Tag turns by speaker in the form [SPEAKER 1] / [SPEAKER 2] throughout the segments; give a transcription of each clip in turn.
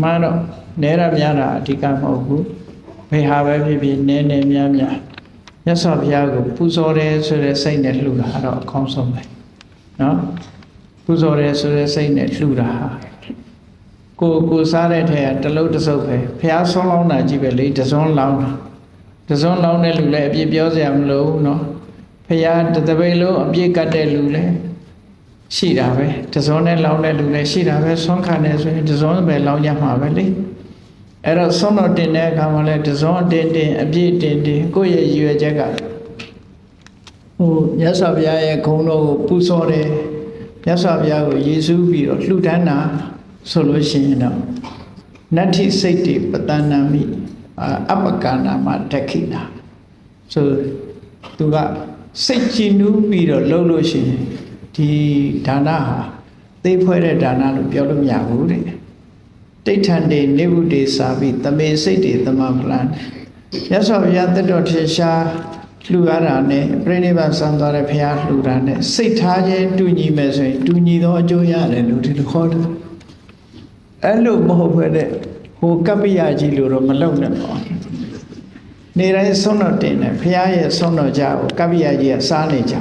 [SPEAKER 1] မှန်တော့နဲရများတာအဓိကမဟုတ်ဘူးဘယ်ဟာပဲဖြစ်ဖြစ်နဲနဲများများမြတ်စွာဘုရားကိုပူဇော်တယ်ဆိုတဲ့စိတ်နဲ့လှူတာတော့အကောင်းဆုံးပဲနော်ပူဇော်တယ်ဆိုတဲ့စိတ်နဲ့လှူတာဟာကိုယ်ကိုယ်စားတဲ့ထဲကတစ်လုံးတစ်စုပ်ပဲဘုရားဆုံးလောင်းတာကြည့်ပဲလေတစ်စုံလောင်းတာတစ်စုံလောင်းတဲ့လူလည်းအပြစ်ပြောစရာမလိုဘူးနော်ဘုရားတစ်တပိတ်လုံးအပြစ်ကတ်တဲ့လူလည်း ရှိတာပဲတစ်စုံနဲ့လောင်းတဲ့လူလည်းရှိတာပဲဆွမ်းခံတယ်ဆိုရင်တစ်စုံပဲလောင်းရမှာပဲလေအဲ့တော့ဆုံးတော့တင်တဲ့အခါမှာလည်းတစ်စုံအတင်တင်အပြည့်တင်တင်ကိုယ့်ရဲ့ရည်ရွယ်ချက်ကဟိုမြတ်စွာဘုရားရဲ့ခုံတော်ကိုပူဇော်တယ်မြတ်စွာဘုရားကိုယေရှုပြီးတော့လှူဒန်းတာဆိုလို့ရှိရင်တော့နတ္ထိစိတ်တိပတဏမိအာအပကနာမတက္ခိနာဆိုသူကစိတ်ကြည်နူးပြီးတော့လှုပ်လို့ရှိရင် ဒီဒါနဟာသိဖွဲ့တဲ့ဒါနလို့ပြောလို့မရဘူးတဲ့တိဋ္ဌံတေနေဝုတေစာပိတမေစိတ်တေသမဖလံရသော်ဘုရားတတ်တော်ထေရှားလှူရတာနဲ့ပြိဋိဘဆံသွားတဲ့ဘုရားလှူတာနဲ့စိတ်ထားခြင်းတူညီမယ်ဆိုရင်တူညီသောအကျိုးရတယ်လို့ဒီလိုခေါ်တယ်အဲ့လိုမဟုတ်ဘဲနဲ့ဟိုကပ္ပိယကြီးလို့တော့မလုပ်နဲ့ပေါ့နေတိုင်းဆုံးတော့တင်တယ်ဘုရားရဲ့ဆုံးတော့ကြကိုကပ္ပိယကြီးကစားနေကြ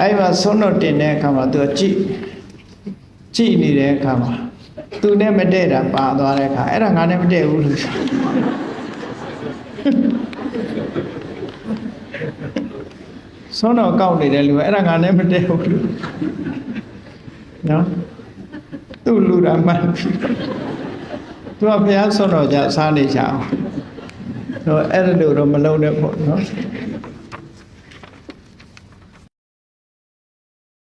[SPEAKER 1] အဲ့မှာဆုံးတော့တင်တဲ့အခါမှာသူကကြည့်ကြည့်နေတဲ့အခါမှာသူနဲ့မတည့်တာပါသွားတဲ့အခါအဲ့ဒါငါနဲ့မတည့်ဘူးလို့ဆုံးတော့ကောက်နေတဲ့လူကအဲ့ဒါငါနဲ့မတည့်ဘူးလို့နော်သူ့လူတာမှန်ပြီသူကဘုရားဆုံးတော့ကြစားနေကြအောင်တော့အဲ့ဒါလို့တော့မလုံးနဲ့ပေါ့နော်